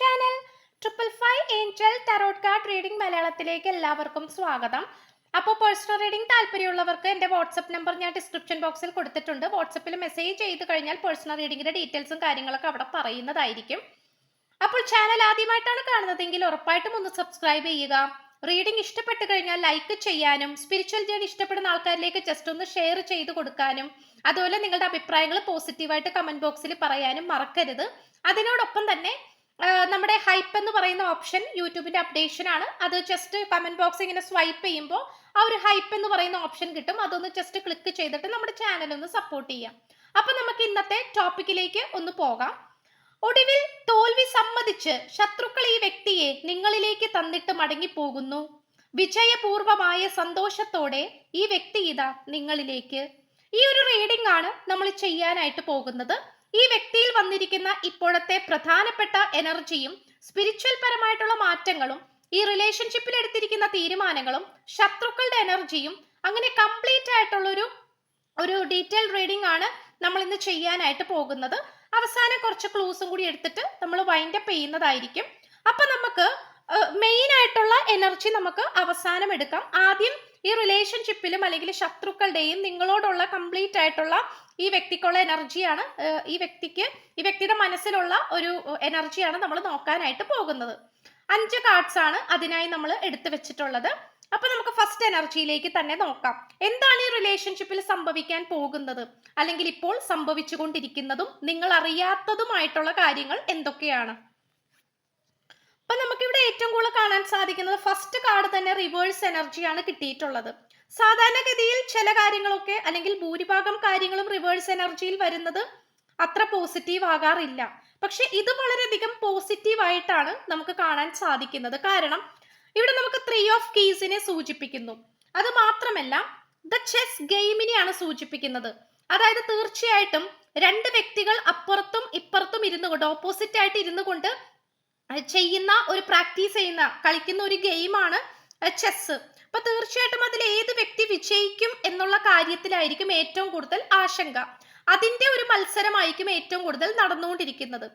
Channel triple five angel tarot card reading മലയാളത്തിലേക്ക് എല്ലാവർക്കും സ്വാഗതം. അപ്പോൾ പേഴ്സണൽ റീഡിംഗ് താല്പര്യമുള്ളവർക്ക് എന്റെ വാട്സപ്പ് നമ്പർ ഞാൻ ഡിസ്ക്രിപ്ഷൻ ബോക്സിൽ കൊടുത്തിട്ടുണ്ട്. വാട്സപ്പിൽ മെസ്സേജ് ചെയ്ത് കഴിഞ്ഞാൽ പേഴ്സണൽ റീഡിങ്ങിന്റെ ഡീറ്റെയിൽസും കാര്യങ്ങളൊക്കെ അവിടെ പറയുന്നതായിരിക്കും. അപ്പോൾ ചാനൽ ആദ്യമായിട്ടാണ് കാണുന്നതെങ്കിൽ ഉറപ്പായിട്ടും ഒന്ന് സബ്സ്ക്രൈബ് ചെയ്യുക. റീഡിംഗ് ഇഷ്ടപ്പെട്ട് കഴിഞ്ഞാൽ ലൈക്ക് ചെയ്യാനും സ്പിരിച്വൽ ജേണി ഇഷ്ടപ്പെടുന്ന ആൾക്കാരിലേക്ക് ജസ്റ്റ് ഒന്ന് ഷെയർ ചെയ്ത് കൊടുക്കാനും അതുപോലെ നിങ്ങളുടെ അഭിപ്രായങ്ങൾ പോസിറ്റീവായിട്ട് കമന്റ് ബോക്സിൽ പറയാനും മറക്കരുത്. അതിനോടൊപ്പം തന്നെ നമ്മുടെ ഹൈപ്പ് എന്ന് പറയുന്ന ഓപ്ഷൻ യൂട്യൂബിന്റെ അപ്ഡേഷൻ ആണ്. അത് ജസ്റ്റ് കമന്റ് ബോക്സ് ഇങ്ങനെ സ്വൈപ്പ് ചെയ്യുമ്പോൾ ആ ഒരു ഹൈപ്പ് എന്ന് പറയുന്ന ഓപ്ഷൻ കിട്ടും. അതൊന്ന് ജസ്റ്റ് ക്ലിക്ക് ചെയ്തിട്ട് നമ്മുടെ ചാനൽ ഒന്ന് സപ്പോർട്ട് ചെയ്യാം. അപ്പൊ നമുക്ക് ഇന്നത്തെ ടോപ്പിക്കിലേക്ക് ഒന്ന് പോകാം. ഒടുവിൽ തോൽവി സമ്മതിച്ച് ശത്രുക്കൾ ഈ വ്യക്തിയെ നിങ്ങളിലേക്ക് തന്നിട്ട് മടങ്ങിപ്പോകുന്നു. വിജയപൂർവമായ സന്തോഷത്തോടെ ഈ വ്യക്തി ഇതാ നിങ്ങളിലേക്ക്. ഈ ഒരു റീഡിംഗ് ആണ് നമ്മൾ ചെയ്യാനായിട്ട് പോകുന്നത്. ഈ വ്യക്തിയിൽ വന്നിരിക്കുന്ന ഇപ്പോഴത്തെ പ്രധാനപ്പെട്ട എനർജിയും സ്പിരിച്വൽ പരമായിട്ടുള്ള മാറ്റങ്ങളും ഈ റിലേഷൻഷിപ്പിൽ എടുത്തിരിക്കുന്ന തീരുമാനങ്ങളും ശത്രുക്കളുടെ എനർജിയും അങ്ങനെ കംപ്ലീറ്റ് ആയിട്ടുള്ള ഒരു ഒരു ഡീറ്റെയിൽ റീഡിംഗ് ആണ് നമ്മൾ ഇന്ന് ചെയ്യാനായിട്ട് പോകുന്നത്. അവസാനം കുറച്ച് ക്ലൂസും കൂടി എടുത്തിട്ട് നമ്മൾ വൈൻഡ് അപ്പ് ചെയ്യുന്നതായിരിക്കും. അപ്പൊ നമുക്ക് മെയിൻ ആയിട്ടുള്ള എനർജി നമുക്ക് അവസാനം എടുക്കാം. ആദ്യം ഈ റിലേഷൻഷിപ്പിലും അല്ലെങ്കിൽ ശത്രുക്കളുടെയും നിങ്ങളോടുള്ള കംപ്ലീറ്റ് ആയിട്ടുള്ള ഈ വ്യക്തിക്കുള്ള എനർജിയാണ് ഈ വ്യക്തിക്ക് ഈ വ്യക്തിയുടെ മനസ്സിലുള്ള ഒരു എനർജിയാണ് നമ്മൾ നോക്കാനായിട്ട് പോകുന്നത്. അഞ്ച് കാർഡ്സ് ആണ് അതിനായി നമ്മൾ എടുത്തു വെച്ചിട്ടുള്ളത്. അപ്പൊ നമുക്ക് ഫസ്റ്റ് എനർജിയിലേക്ക് തന്നെ നോക്കാം. എന്താണ് ഈ റിലേഷൻഷിപ്പിൽ സംഭവിക്കാൻ പോകുന്നത്? അല്ലെങ്കിൽ ഇപ്പോൾ സംഭവിച്ചുകൊണ്ടിരിക്കുന്നതും നിങ്ങൾ അറിയാത്തതുമായിട്ടുള്ള കാര്യങ്ങൾ എന്തൊക്കെയാണ്? അപ്പൊ നമുക്കിവിടെ ഏറ്റവും കൂടുതൽ കാണാൻ സാധിക്കുന്നത് ഫസ്റ്റ് കാർഡ് തന്നെ റിവേഴ്സ് എനർജിയാണ് കിട്ടിയിട്ടുള്ളത്. സാധാരണഗതിയിൽ ചില കാര്യങ്ങളൊക്കെ അല്ലെങ്കിൽ ഭൂരിഭാഗം കാര്യങ്ങളും റിവേഴ്സ് എനർജിയിൽ വരുന്നത് അത്ര പോസിറ്റീവ് ആകാറില്ല. പക്ഷെ ഇത് വളരെയധികം പോസിറ്റീവ് ആയിട്ടാണ് നമുക്ക് കാണാൻ സാധിക്കുന്നത്. കാരണം ഇവിടെ നമുക്ക് ത്രീ ഓഫ് കീസിനെ സൂചിപ്പിക്കുന്നു. അത് മാത്രമല്ല ദ ചെസ് ഗെയിമിനെയാണ് സൂചിപ്പിക്കുന്നത്. അതായത് തീർച്ചയായിട്ടും രണ്ട് വ്യക്തികൾ അപ്പുറത്തും ഇപ്പുറത്തും ഇരുന്നു കൊണ്ട് ഓപ്പോസിറ്റ് ആയിട്ട് ഇരുന്നു കൊണ്ട് ചെയ്യുന്ന ഒരു പ്രാക്ടീസ് ചെയ്യുന്ന കളിക്കുന്ന ഒരു ഗെയിമാണ് ചെസ് അപ്പൊ തീർച്ചയായിട്ടും അതിൽ ഏത് വ്യക്തി വിജയിക്കും എന്നുള്ള കാര്യത്തിലായിരിക്കും ഏറ്റവും കൂടുതൽ ആശങ്ക. അതിന്റെ ഒരു മത്സരമായിരിക്കും ഏറ്റവും കൂടുതൽ നടന്നുകൊണ്ടിരിക്കുന്നത്.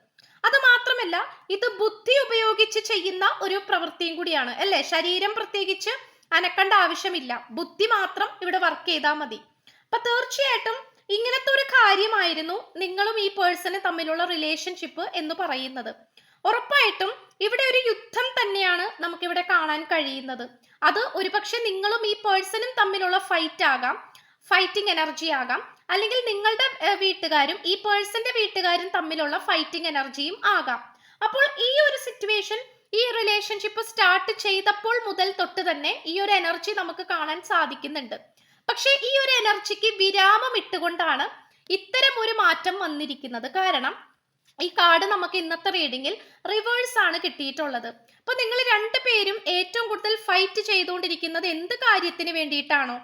അത് മാത്രമല്ല ഇത് ബുദ്ധി ഉപയോഗിച്ച് ചെയ്യുന്ന ഒരു പ്രവൃത്തിയും കൂടിയാണ്. അല്ലെ? ശരീരം പ്രത്യേകിച്ച് അനക്കേണ്ട ആവശ്യമില്ല. ബുദ്ധി മാത്രം ഇവിടെ വർക്ക് ചെയ്താൽ മതി. അപ്പൊ തീർച്ചയായിട്ടും ഇങ്ങനത്തെ ഒരു കാര്യമായിരുന്നു നിങ്ങളും ഈ പേഴ്സണും തമ്മിലുള്ള റിലേഷൻഷിപ്പ് എന്ന് പറയുന്നത്. ഉറപ്പായിട്ടും ഇവിടെ ഒരു യുദ്ധം തന്നെയാണ് നമുക്കിവിടെ കാണാൻ കഴിയുന്നത്. അത് ഒരുപക്ഷെ നിങ്ങളും ഈ പേഴ്സണും തമ്മിലുള്ള ഫൈറ്റ് ആകാം ഫൈറ്റിംഗ് എനർജി ആകാം. അല്ലെങ്കിൽ നിങ്ങളുടെ വീട്ടുകാരും ഈ പേഴ്സന്റെ വീട്ടുകാരും തമ്മിലുള്ള ഫൈറ്റിംഗ് എനർജിയും ആകാം. അപ്പോൾ ഈ ഒരു സിറ്റുവേഷൻ ഈ റിലേഷൻഷിപ്പ് സ്റ്റാർട്ട് ചെയ്തപ്പോൾ മുതൽ തൊട്ട് തന്നെ ഈ ഒരു എനർജി നമുക്ക് കാണാൻ സാധിക്കുന്നുണ്ട്. പക്ഷേ ഈ ഒരു എനർജിക്ക് വിരാമം ഇട്ടുകൊണ്ടാണ് ഇത്തരം ഒരു മാറ്റം വന്നിരിക്കുന്നത്. കാരണം ഈ കാർഡ് നമുക്ക് ഇന്നത്തെ റീഡിങ്ങിൽ റിവേഴ്സ് ആണ് കിട്ടിയിട്ടുള്ളത്. അപ്പൊ നിങ്ങൾ രണ്ടുപേരും ഏറ്റവും കൂടുതൽ ഫൈറ്റ് ചെയ്തുകൊണ്ടിരിക്കുന്നത് എന്ത് കാര്യത്തിന് വേണ്ടിയിട്ടാണോ?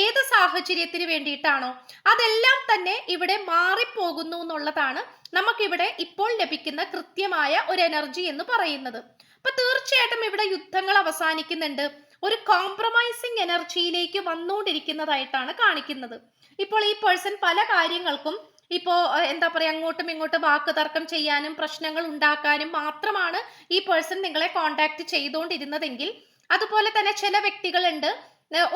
ഏത് സാഹചര്യത്തിന് വേണ്ടിയിട്ടാണോ? അതെല്ലാം തന്നെ ഇവിടെ മാറിപ്പോകുന്നു എന്നുള്ളതാണ് നമുക്കിവിടെ ഇപ്പോൾ ലഭിക്കുന്ന കൃത്യമായ ഒരു എനർജി എന്ന് പറയുന്നത്. അപ്പൊ തീർച്ചയായിട്ടും ഇവിടെ യുദ്ധങ്ങൾ അവസാനിക്കുന്നുണ്ട്. ഒരു കോംപ്രമൈസിങ് എനർജിയിലേക്ക് വന്നുകൊണ്ടിരിക്കുന്നതായിട്ടാണ് കാണിക്കുന്നത്. ഇപ്പോൾ ഈ പേഴ്സൺ പല കാര്യങ്ങൾക്കും ഇപ്പോ എന്താ പറയാ അങ്ങോട്ടും ഇങ്ങോട്ടും വാക്ക് തർക്കം ചെയ്യാനും പ്രശ്നങ്ങൾ ഉണ്ടാക്കാനും മാത്രമാണ് ഈ പേഴ്സൺ നിങ്ങളെ കോണ്ടാക്ട് ചെയ്തുകൊണ്ടിരുന്നതെങ്കിൽ അതുപോലെ തന്നെ ചില വ്യക്തികളുണ്ട്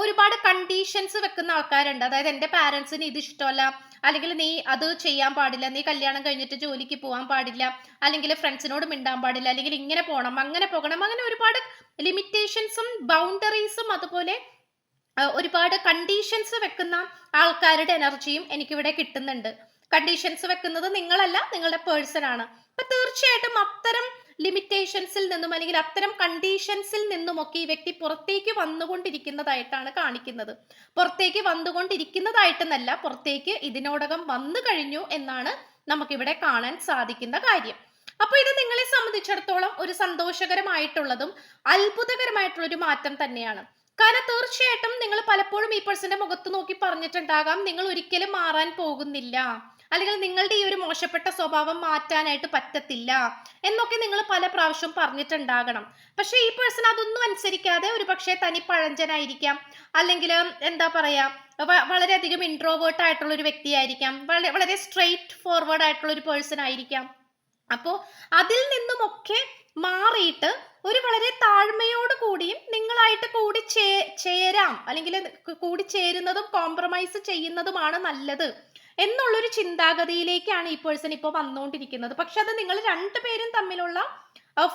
ഒരുപാട് കണ്ടീഷൻസ് വെക്കുന്ന ആൾക്കാരുണ്ട്. അതായത് എന്റെ പാരൻസിന് ഇത് ഇഷ്ടമല്ല അല്ലെങ്കിൽ നീ അത് ചെയ്യാൻ പാടില്ല നീ കല്യാണം കഴിഞ്ഞിട്ട് ജോലിക്ക് പോകാൻ പാടില്ല അല്ലെങ്കിൽ ഫ്രണ്ട്സിനോട് മിണ്ടാൻ പാടില്ല അല്ലെങ്കിൽ ഇങ്ങനെ പോകണം അങ്ങനെ പോകണം അങ്ങനെ ഒരുപാട് ലിമിറ്റേഷൻസും ബൗണ്ടറീസും അതുപോലെ ഒരുപാട് കണ്ടീഷൻസ് വെക്കുന്ന ആൾക്കാരുടെ എനർജിയും എനിക്കിവിടെ കിട്ടുന്നുണ്ട്. കണ്ടീഷൻസ് വെക്കുന്നത് നിങ്ങളല്ല നിങ്ങളുടെ പേഴ്സൺ ആണ്. അപ്പൊ തീർച്ചയായിട്ടും അത്തരം ലിമിറ്റേഷൻസിൽ നിന്നും അല്ലെങ്കിൽ അത്തരം കണ്ടീഷൻസിൽ നിന്നുമൊക്കെ ഈ വ്യക്തി പുറത്തേക്ക് വന്നുകൊണ്ടിരിക്കുന്നതായിട്ടാണ് കാണിക്കുന്നത്. പുറത്തേക്ക് വന്നുകൊണ്ടിരിക്കുന്നതായിട്ടെന്നല്ല പുറത്തേക്ക് ഇതിനോടകം വന്നു കഴിഞ്ഞു എന്നാണ് നമുക്കിവിടെ കാണാൻ സാധിക്കുന്ന കാര്യം. അപ്പൊ ഇത് നിങ്ങളെ സംബന്ധിച്ചിടത്തോളം ഒരു സന്തോഷകരമായിട്ടുള്ളതും അത്ഭുതകരമായിട്ടുള്ള ഒരു മാറ്റം തന്നെയാണ്. കാരണം തീർച്ചയായിട്ടും നിങ്ങൾ പലപ്പോഴും ഈ പേഴ്സന്റെ മുഖത്ത് നോക്കി പറഞ്ഞിട്ടുണ്ടാകാം നിങ്ങൾ ഒരിക്കലും മാറാൻ പോകുന്നില്ല. അല്ലെങ്കിൽ നിങ്ങളുടെ ഈ ഒരു മോശപ്പെട്ട സ്വഭാവം മാറ്റാനായിട്ട് പറ്റത്തില്ല എന്നൊക്കെ നിങ്ങൾ പല പ്രാവശ്യം പറഞ്ഞിട്ടുണ്ടാകണം. പക്ഷേ ഈ പേഴ്സൺ അതൊന്നും അനുസരിക്കാതെ ഒരു പക്ഷേ തനി പഴഞ്ചനായിരിക്കാം. അല്ലെങ്കിൽ എന്താ പറയാ വളരെയധികം ഇൻട്രോവേർട്ട് ആയിട്ടുള്ള ഒരു വ്യക്തിയായിരിക്കാം. വളരെ വളരെ സ്ട്രെയിറ്റ് ഫോർവേഡ് ആയിട്ടുള്ള ഒരു പേഴ്സൺ ആയിരിക്കാം. അപ്പോൾ അതിൽ നിന്നുമൊക്കെ മാറിയിട്ട് ഒരു വളരെ താഴ്മയോട് കൂടിയും നിങ്ങളായിട്ട് കൂടി ചേരാം. അല്ലെങ്കിൽ കൂടി ചേരുന്നതും കോംപ്രമൈസ് ചെയ്യുന്നതുമാണ് നല്ലത്. എന്നുള്ളൊരു ചിന്താഗതിയിലേക്കാണ് ഈ പേഴ്സൺ ഇപ്പോൾ വന്നുകൊണ്ടിരിക്കുന്നത് പക്ഷെ അത് നിങ്ങൾ രണ്ടുപേരും തമ്മിലുള്ള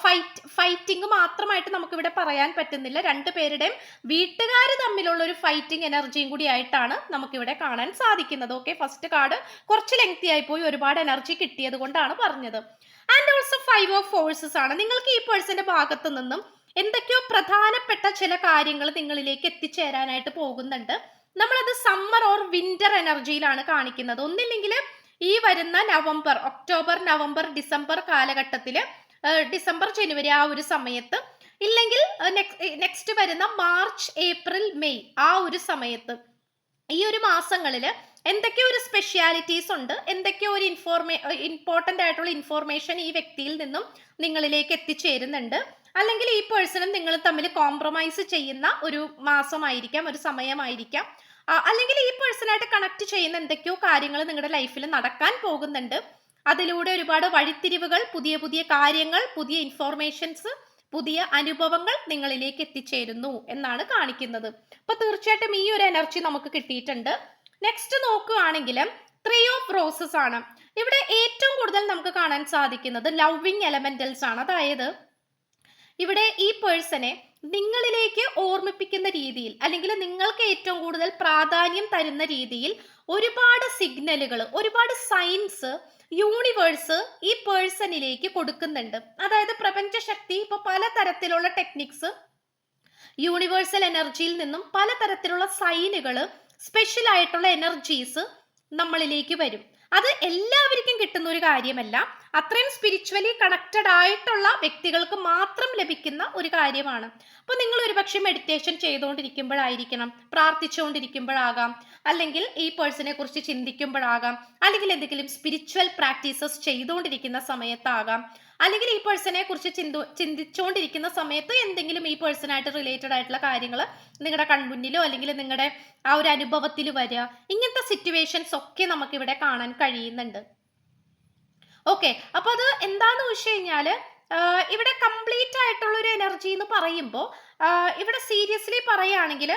ഫൈറ്റ് ഫൈറ്റിംഗ് മാത്രമായിട്ട് നമുക്കിവിടെ പറയാൻ പറ്റുന്നില്ല. രണ്ടുപേരുടെയും വീട്ടുകാർ തമ്മിലുള്ള ഒരു ഫൈറ്റിംഗ് എനർജിയും കൂടി ആയിട്ടാണ് നമുക്കിവിടെ കാണാൻ സാധിക്കുന്നത്. ഓക്കെ ഫസ്റ്റ് കാർഡ് കുറച്ച് ലെങ്തി ആയി പോയി. ഒരുപാട് എനർജി കിട്ടിയത് കൊണ്ടാണ് പറഞ്ഞത്. And also five of forces ആണ്. നിങ്ങൾക്ക് ഈ പേഴ്സന്റെ ഭാഗത്തു നിന്നും എന്തൊക്കെയോ പ്രധാനപ്പെട്ട ചില കാര്യങ്ങൾ നിങ്ങളിലേക്ക് എത്തിച്ചേരാനായിട്ട് പോകുന്നുണ്ട്. നമ്മളത് സമ്മർ ഓർ വിന്റർ എനർജിയിലാണ് കാണിക്കുന്നത്. ഒന്നില്ലെങ്കിൽ ഈ വരുന്ന നവംബർ ഒക്ടോബർ നവംബർ ഡിസംബർ കാലഘട്ടത്തിൽ ഡിസംബർ ജനുവരി ആ ഒരു സമയത്ത് ഇല്ലെങ്കിൽ നെക്സ്റ്റ് വരുന്ന മാർച്ച് ഏപ്രിൽ മെയ് ആ ഒരു സമയത്ത് ഈ ഒരു മാസങ്ങളിൽ എന്തൊക്കെ ഒരു സ്പെഷ്യാലിറ്റീസ് ഉണ്ട് എന്തൊക്കെ ഒരു ഇൻഫോർമേ ഇമ്പോർട്ടന്റ് ആയിട്ടുള്ള ഇൻഫോർമേഷൻ ഈ വ്യക്തിയിൽ നിന്നും നിങ്ങളിലേക്ക് എത്തിച്ചേരുന്നുണ്ട്. അല്ലെങ്കിൽ ഈ പേഴ്സണും നിങ്ങൾ തമ്മിൽ കോംപ്രമൈസ് ചെയ്യുന്ന ഒരു മാസമായിരിക്കാം ഒരു സമയമായിരിക്കാം. അല്ലെങ്കിൽ ഈ പേഴ്സണായിട്ട് കണക്ട് ചെയ്യുന്ന എന്തൊക്കെയോ കാര്യങ്ങൾ നിങ്ങളുടെ ലൈഫിൽ നടക്കാൻ പോകുന്നുണ്ട്. അതിലൂടെ ഒരുപാട് വഴിത്തിരിവുകൾ പുതിയ പുതിയ കാര്യങ്ങൾ പുതിയ ഇൻഫോർമേഷൻസ് പുതിയ അനുഭവങ്ങൾ നിങ്ങളിലേക്ക് എത്തിച്ചേരുന്നു എന്നാണ് കാണിക്കുന്നത്. അപ്പൊ തീർച്ചയായിട്ടും ഈ ഒരു എനർജി നമുക്ക് കിട്ടിയിട്ടുണ്ട്. നെക്സ്റ്റ് നോക്കുകയാണെങ്കിൽ ത്രീ ഓഫ് റോസസ് ആണ്. ഇവിടെ ഏറ്റവും കൂടുതൽ നമുക്ക് കാണാൻ സാധിക്കുന്നത് ലവിങ് എലമെന്റൽസ് ആണ്. അതായത് ഇവിടെ ഈ പേഴ്സണെ നിങ്ങളിലേക്ക് ഓർമ്മിപ്പിക്കുന്ന രീതിയിൽ അല്ലെങ്കിൽ നിങ്ങൾക്ക് ഏറ്റവും കൂടുതൽ പ്രാധാന്യം തരുന്ന രീതിയിൽ ഒരുപാട് സിഗ്നലുകൾ ഒരുപാട് സൈൻസ് യൂണിവേഴ്സ് ഈ പേഴ്സണിലേക്ക് കൊടുക്കുന്നുണ്ട്. അതായത് പ്രപഞ്ചശക്തി ഇപ്പൊ പല തരത്തിലുള്ള ടെക്നിക്സ് യൂണിവേഴ്സൽ എനർജിയിൽ നിന്നും പലതരത്തിലുള്ള സൈനുകൾ സ്പെഷ്യൽ ആയിട്ടുള്ള എനർജീസ് നമ്മളിലേക്ക് വരും. അത് എല്ലാവർക്കും കിട്ടുന്ന ഒരു കാര്യമല്ല. അത്രയും സ്പിരിച്വലി കണക്റ്റഡ് ആയിട്ടുള്ള വ്യക്തികൾക്ക് മാത്രം ലഭിക്കുന്ന ഒരു കാര്യമാണ്. അപ്പോൾ നിങ്ങൾ ഒരുപക്ഷെ മെഡിറ്റേഷൻ ചെയ്തുകൊണ്ടിരിക്കുമ്പോഴായിരിക്കണം പ്രാർത്ഥിച്ചുകൊണ്ടിരിക്കുമ്പോഴാകാം അല്ലെങ്കിൽ ഈ പേഴ്സണെ കുറിച്ച് ചിന്തിക്കുമ്പോഴാകാം അല്ലെങ്കിൽ എന്തെങ്കിലും സ്പിരിച്വൽ പ്രാക്ടീസസ് ചെയ്തുകൊണ്ടിരിക്കുന്ന സമയത്താകാം. അല്ലെങ്കിൽ ഈ പേഴ്സണെ കുറിച്ച് ചിന്തു ചിന്തിച്ചുകൊണ്ടിരിക്കുന്ന സമയത്ത് എന്തെങ്കിലും ഈ പേഴ്സണായിട്ട് റിലേറ്റഡ് ആയിട്ടുള്ള കാര്യങ്ങൾ നിങ്ങളുടെ കൺമുന്നിലോ അല്ലെങ്കിൽ നിങ്ങളുടെ ആ ഒരു അനുഭവത്തിൽ വരിക ഇങ്ങനത്തെ സിറ്റുവേഷൻസ് ഒക്കെ നമുക്കിവിടെ കാണാൻ കഴിയുന്നുണ്ട്. ഓക്കെ അപ്പൊ അത് എന്താന്ന് വെച്ച് കഴിഞ്ഞാൽ ഇവിടെ കംപ്ലീറ്റ് ആയിട്ടുള്ള ഒരു എനർജി എന്ന് പറയുമ്പോൾ ഇവിടെ സീരിയസ്ലി പറയുകയാണെങ്കിൽ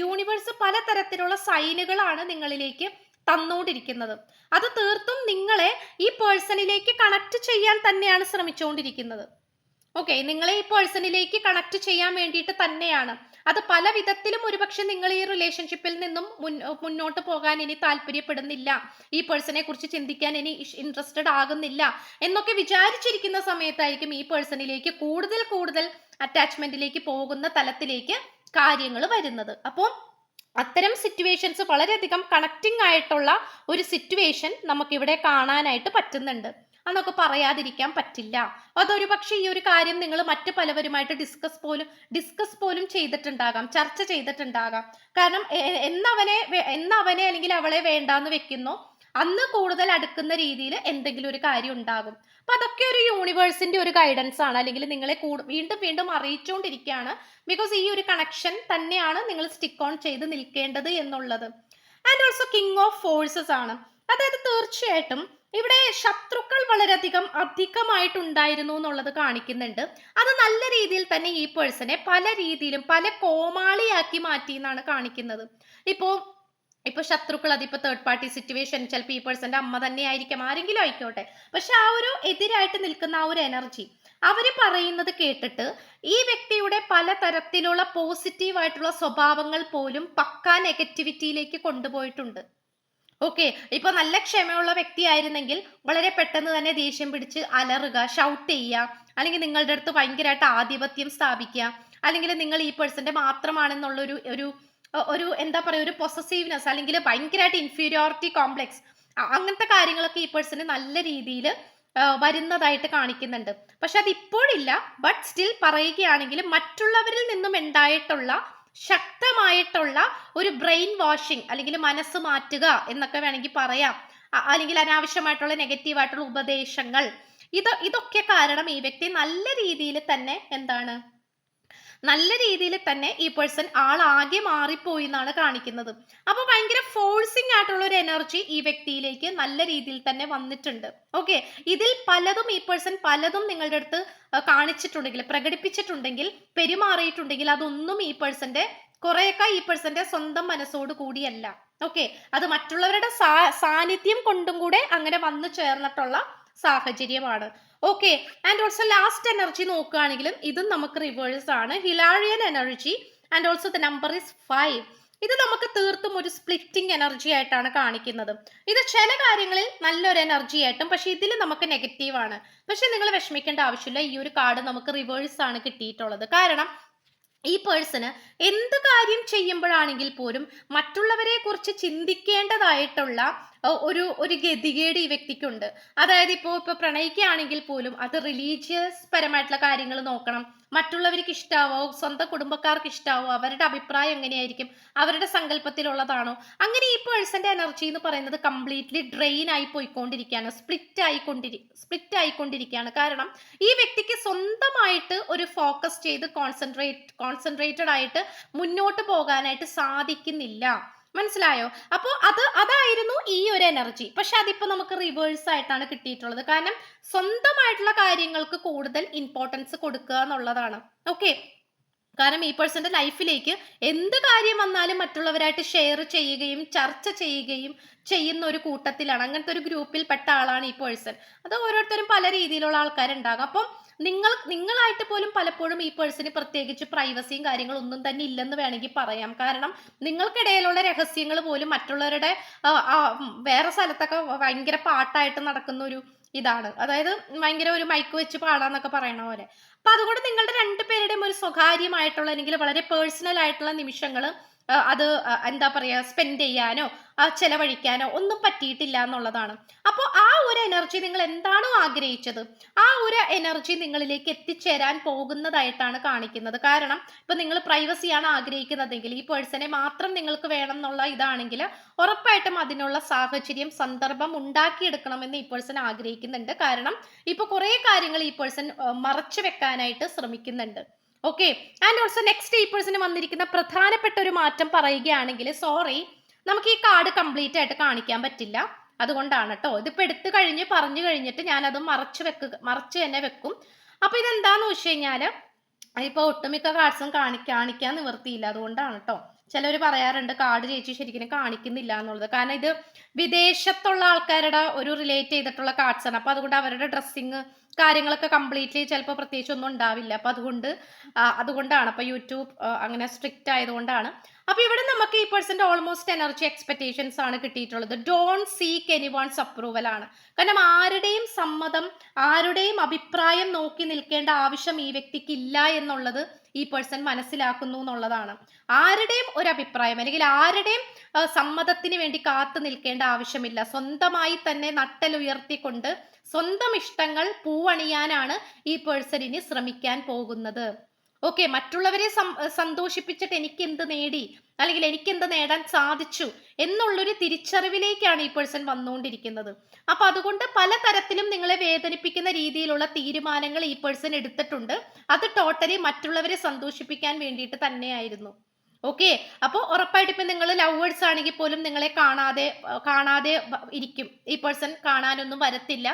യൂണിവേഴ്സ് പലതരത്തിലുള്ള സൈനുകളാണ് നിങ്ങളിലേക്ക് തന്നുകൊണ്ടിരിക്കുന്നത്. അത് തീർത്തും നിങ്ങളെ ഈ പേഴ്സണിലേക്ക് കണക്ട് ചെയ്യാൻ തന്നെയാണ് ശ്രമിച്ചുകൊണ്ടിരിക്കുന്നത്. ഓക്കെ നിങ്ങളെ ഈ പേഴ്സണിലേക്ക് കണക്ട് ചെയ്യാൻ വേണ്ടിയിട്ട് തന്നെയാണ്. അത് പല വിധത്തിലും ഒരുപക്ഷെ നിങ്ങൾ ഈ റിലേഷൻഷിപ്പിൽ നിന്നും മുന്നോട്ട് പോകാൻ ഇനി താല്പര്യപ്പെടുന്നില്ല. ഈ പേഴ്സണെ കുറിച്ച് ചിന്തിക്കാൻ ഇനി ഇൻട്രസ്റ്റഡ് ആകുന്നില്ല. എന്നൊക്കെ വിചാരിച്ചിരിക്കുന്ന സമയത്തായിരിക്കും ഈ പേഴ്സണിലേക്ക് കൂടുതൽ കൂടുതൽ അറ്റാച്ച്മെന്റിലേക്ക് പോകുന്ന തലത്തിലേക്ക് കാര്യങ്ങൾ വരുന്നത്. അപ്പോൾ അത്തരം സിറ്റുവേഷൻസ് വളരെയധികം കണക്റ്റിംഗ് ആയിട്ടുള്ള ഒരു സിറ്റുവേഷൻ നമുക്കിവിടെ കാണാനായിട്ട് പറ്റുന്നുണ്ട്. അതൊക്കെ പറയാതിരിക്കാൻ പറ്റില്ല. അതൊരു പക്ഷേ ഈ ഒരു കാര്യം നിങ്ങൾ മറ്റു പലവരുമായിട്ട് ഡിസ്കസ് പോലും ഡിസ്കസ് പോലും ചെയ്തിട്ടുണ്ടാകാം ചർച്ച ചെയ്തിട്ടുണ്ടാകാം. കാരണം എന്നവനെ എന്നവനെ അല്ലെങ്കിൽ അവളെ വേണ്ടാന്ന് വെക്കുന്നോ. അന്ന് കൂടുതൽ അടുക്കുന്ന രീതിയിൽ എന്തെങ്കിലും ഒരു കാര്യം ഉണ്ടാകും. അപ്പൊ അതൊക്കെ ഒരു യൂണിവേഴ്സിന്റെ ഒരു ഗൈഡൻസ് ആണ്. അല്ലെങ്കിൽ നിങ്ങളെ വീണ്ടും വീണ്ടും അറിയിച്ചുകൊണ്ടിരിക്കുകയാണ് ബിക്കോസ് ഈ ഒരു കണക്ഷൻ തന്നെയാണ് നിങ്ങൾ സ്റ്റിക്ക് ഓൺ ചെയ്ത് നിൽക്കേണ്ടത് എന്നുള്ളത്. And also king of forces ആണ്. അതായത് തീർച്ചയായിട്ടും ഇവിടെ ശത്രുക്കൾ വളരെയധികം അധികമായിട്ടുണ്ടായിരുന്നു എന്നുള്ളത് കാണിക്കുന്നുണ്ട്. അത് നല്ല രീതിയിൽ തന്നെ ഈ പേഴ്സണെ പല രീതിയിലും പല കോമാളിയാക്കി മാറ്റി എന്നാണ് കാണിക്കുന്നത്. ഇപ്പോ ഇപ്പൊ ശത്രുക്കൾ അതിപ്പോ തേർഡ് പാർട്ടി സിറ്റുവേഷൻ ചിലപ്പോൾ ഈ പേഴ്സന്റെ അമ്മ തന്നെ ആയിരിക്കാം ആരെങ്കിലും ആയിക്കോട്ടെ. പക്ഷെ ആ ഒരു എതിരായിട്ട് നിൽക്കുന്ന ആ ഒരു എനർജി അവർ പറയുന്നത് കേട്ടിട്ട് ഈ വ്യക്തിയുടെ പല തരത്തിലുള്ള പോസിറ്റീവായിട്ടുള്ള സ്വഭാവങ്ങൾ പോലും പക്ക നെഗറ്റിവിറ്റിയിലേക്ക് കൊണ്ടുപോയിട്ടുണ്ട്. ഓക്കെ ഇപ്പൊ നല്ല ക്ഷമയുള്ള വ്യക്തിയായിരുന്നെങ്കിൽ വളരെ പെട്ടെന്ന് തന്നെ ദേഷ്യം പിടിച്ച് അലറുക ഷൗട്ട് ചെയ്യുക അല്ലെങ്കിൽ നിങ്ങളുടെ അടുത്ത് ഭയങ്കരമായിട്ട് ആധിപത്യം സ്ഥാപിക്കുക അല്ലെങ്കിൽ നിങ്ങൾ ഈ പേഴ്സന്റെ മാത്രമാണെന്നുള്ള ഒരു ഒരു എന്താ പറയുക ഒരു പൊസസീവ്നെസ് അല്ലെങ്കിൽ ഭയങ്കരമായിട്ട് ഇൻഫീരിയോറിറ്റി കോംപ്ലെക്സ് അങ്ങനത്തെ കാര്യങ്ങളൊക്കെ ഈ പേഴ്സണ് നല്ല രീതിയിൽ വരുന്നതായിട്ട് കാണിക്കുന്നുണ്ട്. പക്ഷെ അത് ഇപ്പോഴില്ല ബട്ട് സ്റ്റിൽ പറയുകയാണെങ്കിൽ മറ്റുള്ളവരിൽ നിന്നും ഉണ്ടായിട്ടുള്ള ശക്തമായിട്ടുള്ള ഒരു ബ്രെയിൻ വാഷിംഗ് അല്ലെങ്കിൽ മനസ്സ് മാറ്റുക എന്നൊക്കെ വേണമെങ്കിൽ പറയാം. അല്ലെങ്കിൽ അനാവശ്യമായിട്ടുള്ള നെഗറ്റീവായിട്ടുള്ള ഉപദേശങ്ങൾ. ഇത് ഇതൊക്കെ കാരണം ഈ വ്യക്തി നല്ല രീതിയിൽ തന്നെ എന്താണ് നല്ല രീതിയിൽ തന്നെ ഈ പേഴ്സൺ ആളാകെ മാറിപ്പോയി എന്നാണ് കാണിക്കുന്നത്. അപ്പോൾ ഭയങ്കര ഫോഴ്സിങ് ആയിട്ടുള്ള ഒരു എനർജി ഈ വ്യക്തിയിലേക്ക് നല്ല രീതിയിൽ തന്നെ വന്നിട്ടുണ്ട്. ഓക്കെ ഇതിൽ പലതും ഈ പേഴ്സൺ പലതും നിങ്ങളുടെ അടുത്ത് കാണിച്ചിട്ടുണ്ടെങ്കിൽ പ്രകടിപ്പിച്ചിട്ടുണ്ടെങ്കിൽ പെരുമാറിയിട്ടുണ്ടെങ്കിൽ അതൊന്നും ഈ പേഴ്സന്റെ കുറേയൊക്കെ ഈ പേഴ്സന്റെ സ്വന്തം മനസ്സോട് കൂടിയല്ല. ഓക്കെ അത് മറ്റുള്ളവരുടെ സാന്നിധ്യം കൊണ്ടും കൂടെ അങ്ങനെ വന്നു ചേർന്നിട്ടുള്ള സാഹചര്യമാണ്. Okay and also last energy നോക്കുകയാണെങ്കിലും ഇതും നമുക്ക് റിവേഴ്സ് ആണ്. ഹിലാഴിയൻ energy and also the number is five ഇത് നമുക്ക് തീർത്തും ഒരു സ്പ്ലിറ്റിംഗ് എനർജി ആയിട്ടാണ് കാണിക്കുന്നത്. ഇത് ചില കാര്യങ്ങളിൽ നല്ലൊരു എനർജി ആയിട്ടും പക്ഷെ ഇതിൽ നമുക്ക് നെഗറ്റീവ് ആണ്. പക്ഷെ നിങ്ങൾ വിഷമിക്കേണ്ട ആവശ്യമില്ല. ഈ ഒരു കാർഡ് നമുക്ക് റിവേഴ്സ് ആണ് കിട്ടിയിട്ടുള്ളത്. കാരണം ഈ പേഴ്സണ് എന്ത് കാര്യം ചെയ്യുമ്പോഴാണെങ്കിൽ പോലും മറ്റുള്ളവരെ കുറിച്ച് ചിന്തിക്കേണ്ടതായിട്ടുള്ള ഒരു ഒരു ഗതികേട് ഈ വ്യക്തിക്കുണ്ട്. അതായത് ഇപ്പോൾ ഇപ്പോൾ പ്രണയിക്കുകയാണെങ്കിൽ പോലും അത് റിലീജിയസ് പരമായിട്ടുള്ള കാര്യങ്ങൾ നോക്കണം. മറ്റുള്ളവർക്ക് ഇഷ്ടാവോ? സ്വന്തം കുടുംബക്കാർക്ക് ഇഷ്ടാവോ? അവരുടെ അഭിപ്രായം എങ്ങനെയായിരിക്കും? അവരുടെ സങ്കല്പത്തിലുള്ളതാണോ? അങ്ങനെ ഈ പേഴ്സന്റെ എനർജി എന്ന് പറയുന്നത് കംപ്ലീറ്റ്ലി ഡ്രെയിൻ ആയി പോയിക്കൊണ്ടിരിക്കുകയാണ്. സ്പ്ലിറ്റ് ആയിക്കൊണ്ടിരി സ്പ്ലിറ്റ് ആയിക്കൊണ്ടിരിക്കുകയാണ്. കാരണം ഈ വ്യക്തിക്ക് സ്വന്തമായിട്ട് ഒരു ഫോക്കസ് ചെയ്ത് കോൺസെൻട്രേറ്റ് കോൺസെൻട്രേറ്റഡ് ആയിട്ട് മുന്നോട്ട് പോകാനായിട്ട് സാധിക്കുന്നില്ല. മനസ്സിലായോ? അപ്പോൾ അത് അതായിരുന്നു ഈ ഒരു എനർജി പക്ഷെ അതിപ്പോ നമുക്ക് റിവേഴ്സ് ആയിട്ടാണ് കിട്ടിയിട്ടുള്ളത്. കാരണം സ്വന്തമായിട്ടുള്ള കാര്യങ്ങൾക്ക് കൂടുതൽ ഇമ്പോർട്ടൻസ് കൊടുക്കുക എന്നുള്ളതാണ്. ഓക്കെ കാരണം ഈ പേഴ്സന്റെ ലൈഫിലേക്ക് എന്ത് കാര്യം വന്നാലും മറ്റുള്ളവരായിട്ട് ഷെയർ ചെയ്യുകയും ചർച്ച ചെയ്യുകയും ചെയ്യുന്ന ഒരു കൂട്ടത്തിലാണ്. അങ്ങനത്തെ ഒരു ഗ്രൂപ്പിൽ പെട്ട ആളാണ് ഈ പേഴ്സൺ അത് ഓരോരുത്തരും പല രീതിയിലുള്ള ആൾക്കാരുണ്ടാകും. അപ്പം നിങ്ങൾ നിങ്ങളായിട്ട് പോലും പലപ്പോഴും ഈ പേഴ്സന് പ്രത്യേകിച്ച് പ്രൈവസിയും കാര്യങ്ങളും ഒന്നും തന്നെ ഇല്ലെന്ന് വേണമെങ്കിൽ പറയാം. കാരണം നിങ്ങൾക്കിടയിലുള്ള രഹസ്യങ്ങൾ പോലും മറ്റുള്ളവരുടെ വേറെ സ്ഥലത്തൊക്കെ ഭയങ്കര പാട്ടായിട്ട് നടക്കുന്ന ഒരു ഇതാണ്. അതായത് ഭയങ്കര ഒരു മൈക്ക് വെച്ച് പാടാന്നൊക്കെ പറയണ പോലെ. അപ്പൊ അതുകൊണ്ട് നിങ്ങളുടെ രണ്ടുപേരുടെയും ഒരു സ്വകാര്യമായിട്ടുള്ള അല്ലെങ്കിൽ വളരെ പേഴ്സണൽ ആയിട്ടുള്ള നിമിഷങ്ങൾ അത് എന്താ പറയാ സ്പെൻഡ് ചെയ്യാനോ ചെലവഴിക്കാനോ ഒന്നും പറ്റിയിട്ടില്ല എന്നുള്ളതാണ്. അപ്പോൾ ആ ഒരു എനർജി നിങ്ങൾ എന്താണോ ആഗ്രഹിച്ചത് ആ ഒരു എനർജി നിങ്ങളിലേക്ക് എത്തിച്ചേരാൻ പോകുന്നതായിട്ടാണ് കാണിക്കുന്നത്. കാരണം ഇപ്പൊ നിങ്ങൾ പ്രൈവസിയാണ് ആഗ്രഹിക്കുന്നതെങ്കിൽ ഈ പേഴ്സണെ മാത്രം നിങ്ങൾക്ക് വേണം എന്നുള്ള ഇതാണെങ്കിൽ ഉറപ്പായിട്ടും അതിനുള്ള സാഹചര്യം സന്ദർഭം ഉണ്ടാക്കിയെടുക്കണമെന്ന് ഈ പേഴ്സൺ ആഗ്രഹിക്കുന്നുണ്ട്. കാരണം ഇപ്പൊ കുറെ കാര്യങ്ങൾ ഈ പേഴ്സൺ മറച്ചു വെക്കാനായിട്ട് ശ്രമിക്കുന്നുണ്ട്. ഓക്കെ ആൻഡ് ഓൾസോ നെക്സ്റ്റ് ഈ പേഴ്സൺ വന്നിരിക്കുന്ന പ്രധാനപ്പെട്ട ഒരു മാറ്റം പറയുകയാണെങ്കിൽ സോറി നമുക്ക് ഈ കാർഡ് കംപ്ലീറ്റ് ആയിട്ട് കാണിക്കാൻ പറ്റില്ല. അതുകൊണ്ടാണ് കേട്ടോ ഇതിപ്പോ എടുത്തു കഴിഞ്ഞ് പറഞ്ഞു കഴിഞ്ഞിട്ട് ഞാൻ അത് മറച്ചു വെക്ക് മറച്ചു തന്നെ വെക്കും. അപ്പൊ ഇതെന്താന്ന് വെച്ച് കഴിഞ്ഞാൽ ഇപ്പൊ ഒട്ടുമിക്ക കാർഡ്സും കാണി കാണിക്കാൻ നിവർത്തിയില്ല അതുകൊണ്ടാണ് കേട്ടോ ചിലർ പറയാറുണ്ട് കാർഡ് ചേച്ചി ശരിക്കും കാണിക്കുന്നില്ല എന്നുള്ളത്. കാരണം ഇത് വിദേശത്തുള്ള ആൾക്കാരുടെ ഒരു റിലേറ്റ് ചെയ്തിട്ടുള്ള കാർഡ്സ് ആണ്. അപ്പൊ അതുകൊണ്ട് അവരുടെ ഡ്രസ്സിങ് കാര്യങ്ങളൊക്കെ കംപ്ലീറ്റ്ലി ചിലപ്പോൾ പ്രത്യേകിച്ച് ഒന്നും ഉണ്ടാവില്ല. അപ്പൊ അതുകൊണ്ട് അതുകൊണ്ടാണ്. അപ്പൊ യൂട്യൂബ് അങ്ങനെ സ്ട്രിക്റ്റ് ആയതുകൊണ്ടാണ്. അപ്പൊ ഇവിടെ നമുക്ക് ഈ പേഴ്സന്റെ ഓൾമോസ്റ്റ് എനർജി എക്സ്പെക്റ്റേഷൻസ് ആണ് കിട്ടിയിട്ടുള്ളത്. Don't seek any once approval ആണ്. കാരണം ആരുടെയും സമ്മതം ആരുടെയും അഭിപ്രായം നോക്കി നിൽക്കേണ്ട ആവശ്യം ഈ വ്യക്തിക്ക് ഇല്ല എന്നുള്ളത് ഈ പേഴ്സൺ മനസ്സിലാക്കുന്നു എന്നുള്ളതാണ്. ആരുടെയും ഒരു അഭിപ്രായം അല്ലെങ്കിൽ ആരുടെയും സമ്മതത്തിന് വേണ്ടി കാത്തു നിൽക്കേണ്ട ആവശ്യമില്ല. സ്വന്തമായി തന്നെ നട്ടലുയർത്തിക്കൊണ്ട് സ്വന്തം ഇഷ്ടങ്ങൾ പൂവണിയാനാണ് ഈ പേഴ്സൺ ഇനി ശ്രമിക്കാൻ പോകുന്നത്. ഓക്കെ മറ്റുള്ളവരെ സന്തോഷിപ്പിച്ചിട്ട് എനിക്ക് എന്ത് നേടി? അല്ലെങ്കിൽ എനിക്ക് എന്ത് നേടാൻ സാധിച്ചു? എന്നുള്ളൊരു തിരിച്ചറിവിലേക്കാണ് ഈ പേഴ്സൺ വന്നുകൊണ്ടിരിക്കുന്നത്. അപ്പൊ അതുകൊണ്ട് പലതരത്തിലും നിങ്ങളെ വേദനിപ്പിക്കുന്ന രീതിയിലുള്ള തീരുമാനങ്ങൾ ഈ പേഴ്സൺ എടുത്തിട്ടുണ്ട്. അത് ടോട്ടലി മറ്റുള്ളവരെ സന്തോഷിപ്പിക്കാൻ വേണ്ടിയിട്ട് തന്നെയായിരുന്നു. ഓക്കെ അപ്പോൾ ഉറപ്പായിട്ട് ഇപ്പം നിങ്ങൾ ലവേഴ്സ് ആണെങ്കിൽ പോലും നിങ്ങളെ കാണാതെ കാണാതെ ഇരിക്കും. ഈ പേഴ്സൺ കാണാനൊന്നും വരത്തില്ല.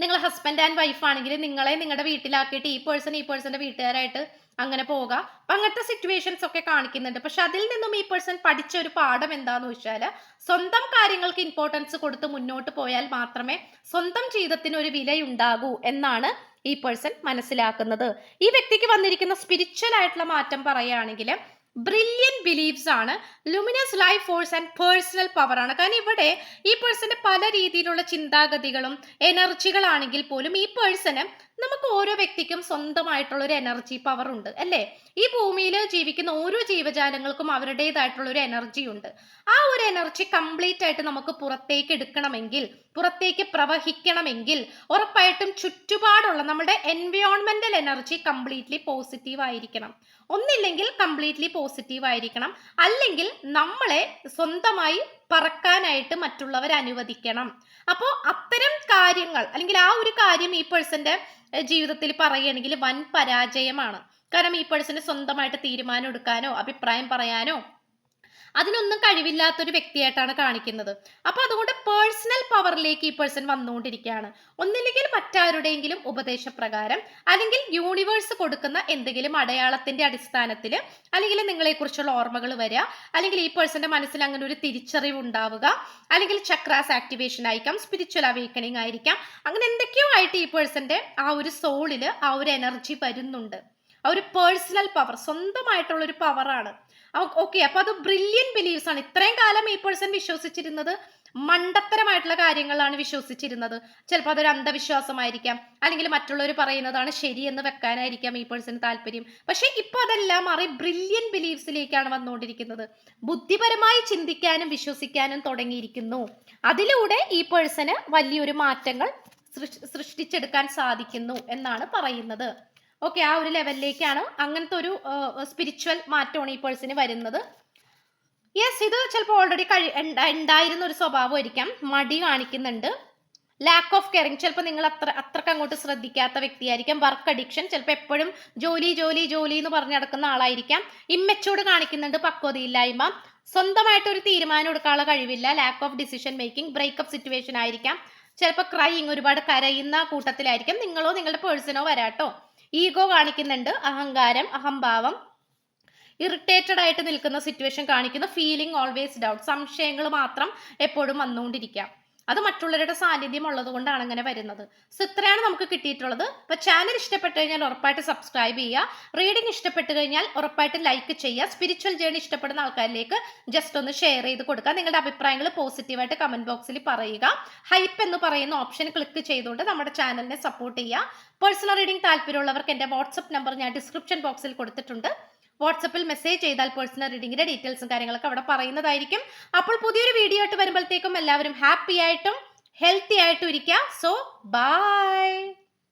നിങ്ങൾ ഹസ്ബൻഡ് ആൻഡ് വൈഫ് ആണെങ്കിൽ നിങ്ങളെ നിങ്ങളുടെ വീട്ടിലാക്കിയിട്ട് ഈ പേഴ്സൺ ഈ പേഴ്സന്റെ വീട്ടുകാരായിട്ട് അങ്ങനെ പോവുക അപ്പൊ അങ്ങനത്തെ സിറ്റുവേഷൻസ് ഒക്കെ കാണിക്കുന്നുണ്ട്. പക്ഷെ അതിൽ നിന്നും ഈ പേഴ്സൺ പഠിച്ച ഒരു പാഠം എന്താന്ന് വെച്ചാൽ സ്വന്തം കാര്യങ്ങൾക്ക് ഇമ്പോർട്ടൻസ് കൊടുത്ത് മുന്നോട്ട് പോയാൽ മാത്രമേ സ്വന്തം ജീവിതത്തിന് ഒരു വിലയുണ്ടാകൂ എന്നാണ് ഈ പേഴ്സൺ മനസ്സിലാക്കുന്നത്. ഈ വ്യക്തിക്ക് വന്നിരിക്കുന്ന സ്പിരിച്വൽ ആയിട്ടുള്ള മാറ്റം പറയുകയാണെങ്കിൽ ബ്രില്യൻ ബിലീഫ്സ് ആണ്. Luminous life force and personal power ആണ്. കാരണം ഇവിടെ ഈ പേഴ്സന്റെ പല രീതിയിലുള്ള ചിന്താഗതികളും എനർജികളാണെങ്കിൽ പോലും ഈ പേഴ്സന് നമുക്ക് ഓരോ വ്യക്തിക്കും സ്വന്തമായിട്ടുള്ള ഒരു എനർജി പവർ ഉണ്ട് അല്ലേ? ഈ ഭൂമിയിൽ ജീവിക്കുന്ന ഓരോ ജീവജാലങ്ങൾക്കും അവരുടേതായിട്ടുള്ള ഒരു എനർജി ഉണ്ട്. ആ ഒരു എനർജി കംപ്ലീറ്റ് ആയിട്ട് നമുക്ക് പുറത്തേക്ക് എടുക്കണമെങ്കിൽ പുറത്തേക്ക് പ്രവഹിക്കണമെങ്കിൽ ഉറപ്പായിട്ടും ചുറ്റുപാടുള്ള നമ്മുടെ എൻവയോൺമെന്റൽ എനർജി കംപ്ലീറ്റ്ലി പോസിറ്റീവ് ആയിരിക്കണം. ഒന്നില്ലെങ്കിൽ കംപ്ലീറ്റ്ലി പോസിറ്റീവ് ആയിരിക്കണം അല്ലെങ്കിൽ നമ്മളെ സ്വന്തമായി പറക്കാനായിട്ട് മറ്റുള്ളവർ അനുവദിക്കണം. അപ്പോൾ അത്തരം കാര്യങ്ങൾ അല്ലെങ്കിൽ ആ ഒരു കാര്യം ഈ പേഴ്സന്റെ ജീവിതത്തിൽ പറയുകയാണെങ്കിൽ വൻ പരാജയമാണ്. കാരണം ഈ പേഴ്സന് സ്വന്തമായിട്ട് തീരുമാനം എടുക്കാനോ അഭിപ്രായം പറയാനോ അതിനൊന്നും കഴിവില്ലാത്തൊരു വ്യക്തിയായിട്ടാണ് കാണിക്കുന്നത്. അപ്പൊ അതുകൊണ്ട് പേഴ്സണൽ പവറിലേക്ക് ഈ പേഴ്സൺ വന്നുകൊണ്ടിരിക്കുകയാണ്. ഒന്നില്ലെങ്കിൽ മറ്റാരുടെയെങ്കിലും ഉപദേശപ്രകാരം അല്ലെങ്കിൽ യൂണിവേഴ്സ് കൊടുക്കുന്ന എന്തെങ്കിലും അടയാളത്തിന്റെ അടിസ്ഥാനത്തിൽ അല്ലെങ്കിൽ നിങ്ങളെക്കുറിച്ചുള്ള ഓർമ്മകൾ വരിക അല്ലെങ്കിൽ ഈ പേഴ്സന്റെ മനസ്സിൽ അങ്ങനെ ഒരു തിരിച്ചറിവ് ഉണ്ടാവുക അല്ലെങ്കിൽ ചക്രാസ് ആക്ടിവേഷൻ ആയിരിക്കാം സ്പിരിച്വൽ അവേക്കണിങ് ആയിരിക്കാം അങ്ങനെ എന്തൊക്കെയോ ആയിട്ട് ഈ പേഴ്സന്റെ ആ ഒരു സോളിൽ ആ ഒരു എനർജി വരുന്നുണ്ട്. ആ ഒരു പേഴ്സണൽ പവർ സ്വന്തമായിട്ടുള്ള ഒരു പവറാണ് ഓക്കെ അപ്പൊ അത് ബ്രില്യൻ ബിലീവ്സ് ആണ്. ഇത്രയും കാലം ഈ പേഴ്സൺ വിശ്വസിച്ചിരുന്നത് മണ്ടത്തരമായിട്ടുള്ള കാര്യങ്ങളാണ് വിശ്വസിച്ചിരുന്നത്. ചിലപ്പോൾ അതൊരു അന്ധവിശ്വാസമായിരിക്കാം അല്ലെങ്കിൽ മറ്റുള്ളവർ പറയുന്നതാണ് ശരിയെന്ന് വെക്കാനായിരിക്കാം ഈ പേഴ്സൺ താല്പര്യം. പക്ഷെ ഇപ്പൊ അതെല്ലാം മാറി ബ്രില്യൻ ബിലീവ്സിലേക്കാണ് വന്നുകൊണ്ടിരിക്കുന്നത്. ബുദ്ധിപരമായി ചിന്തിക്കാനും വിശ്വസിക്കാനും തുടങ്ങിയിരിക്കുന്നു. അതിലൂടെ ഈ പേഴ്സന് വലിയൊരു മാറ്റങ്ങൾ സൃഷ്ടിച്ചെടുക്കാൻ സാധിക്കുന്നു എന്നാണ് പറയുന്നത്. ഓക്കെ ആ ഒരു ലെവലിലേക്കാണ് അങ്ങനത്തെ ഒരു സ്പിരിച്വൽ മാറ്റമാണ് ഈ പേഴ്സന് വരുന്നത്. യെസ് ഇത് ചിലപ്പോൾ ഓൾറെഡി കഴി ഉണ്ടായിരുന്ന ഒരു സ്വഭാവമായിരിക്കാം. മടി കാണിക്കുന്നുണ്ട്. ലാക്ക് ഓഫ് കെയറിങ് ചിലപ്പോൾ നിങ്ങൾ അത്ര അത്രയ്ക്ക് അങ്ങോട്ട് ശ്രദ്ധിക്കാത്ത വ്യക്തിയായിരിക്കാം. വർക്ക് അഡിക്ഷൻ ചിലപ്പോൾ എപ്പോഴും ജോലി ജോലി ജോലി എന്ന് പറഞ്ഞ് നടക്കുന്ന ആളായിരിക്കാം. ഇമ്മച്ചൂട് കാണിക്കുന്നുണ്ട് പക്വതയില്ലായ്മ. സ്വന്തമായിട്ട് ഒരു തീരുമാനം എടുക്കാനുള്ള കഴിവില്ല. Lack of decision making breakup situation ആയിരിക്കാം. ചിലപ്പോൾ ക്രൈയിങ് ഒരുപാട് കരയുന്ന കൂട്ടത്തിലായിരിക്കും. നിങ്ങളോ നിങ്ങളുടെ പേഴ്സണോ വരാട്ടോ. ഈഗോ കാണിക്കുന്നുണ്ട് അഹങ്കാരം അഹംഭാവം ഇറിറ്റേറ്റഡ് ആയിട്ട് നിൽക്കുന്ന സിറ്റുവേഷൻ കാണിക്കുന്ന ഫീലിംഗ് ഓൾവേസ് ഡൗട്ട് സംശയങ്ങൾ മാത്രം എപ്പോഴും വന്നുകൊണ്ടിരിക്കാം അത് മറ്റുള്ളവരുടെ സാന്നിധ്യം ഉള്ളത് കൊണ്ടാണ് അങ്ങനെ വരുന്നത്. സോ ഇത്രയാണ് നമുക്ക് കിട്ടിയിട്ടുള്ളത്. അപ്പോൾ ചാനൽ ഇഷ്ടപ്പെട്ട് കഴിഞ്ഞാൽ ഉറപ്പായിട്ട് സബ്സ്ക്രൈബ് ചെയ്യുക. റീഡിംഗ് ഇഷ്ടപ്പെട്ട് കഴിഞ്ഞാൽ ഉറപ്പായിട്ട് ലൈക്ക് ചെയ്യുക. സ്പിരിച്വൽ ജേണി ഇഷ്ടപ്പെടുന്ന ആൾക്കാരിലേക്ക് ജസ്റ്റ് ഒന്ന് ഷെയർ ചെയ്ത് കൊടുക്കുക. നിങ്ങളുടെ അഭിപ്രായങ്ങൾ പോസിറ്റീവായിട്ട് കമന്റ് ബോക്സിൽ പറയുക. ഹൈപ്പ് എന്ന് പറയുന്ന ഓപ്ഷൻ ക്ലിക്ക് ചെയ്തുകൊണ്ട് നമ്മുടെ ചാനലിനെ സപ്പോർട്ട് ചെയ്യുക. പേഴ്സണൽ റീഡിംഗ് താല്പര്യമുള്ളവർക്ക് എന്റെ വാട്സപ്പ് നമ്പർ ഞാൻ ഡിസ്ക്രിപ്ഷൻ ബോക്സിൽ കൊടുത്തിട്ടുണ്ട്. വാട്സപ്പിൽ മെസ്സേജ് ചെയ്താൽ പേഴ്സണൽ റീഡിങ്ങിന്റെ ഡീറ്റെയിൽസും കാര്യങ്ങളൊക്കെ അവിടെ പറയുന്നതായിരിക്കും. അപ്പോൾ പുതിയൊരു വീഡിയോ ആയിട്ട് വരുമ്പോഴത്തേക്കും എല്ലാവരും ഹാപ്പി ആയിട്ടും ഹെൽത്തി ആയിട്ടും ഇരിക്കുക സോ ബൈ